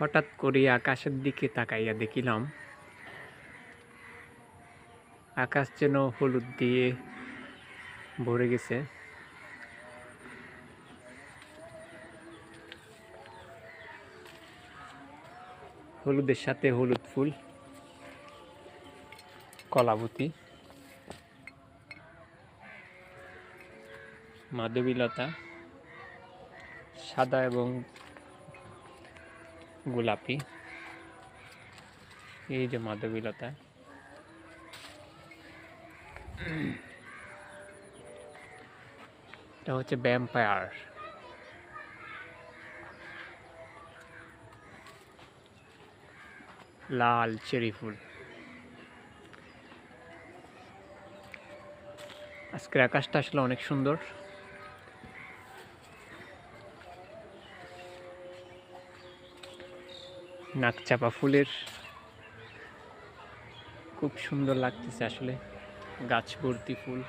হঠাৎ করে আকাশের দিকে তাকাইয়া দেখিলাম, আকাশ যেন হলুদ দিয়ে ভরে গেছে। হলুদের সাথে হলুদ ফুল, কলাবতী মাধবীলতা সাদা এবং গোলাপি। এই যে মাধবীলতা। এটা হচ্ছে ভ্যাম্পায়ার লাল চেরি ফুল। আজকের আকাশটা আসলে অনেক সুন্দর। নাকচাপা ফুলের খুব সুন্দর লাগতেছে আসলে গাছ ভর্তি ফুল।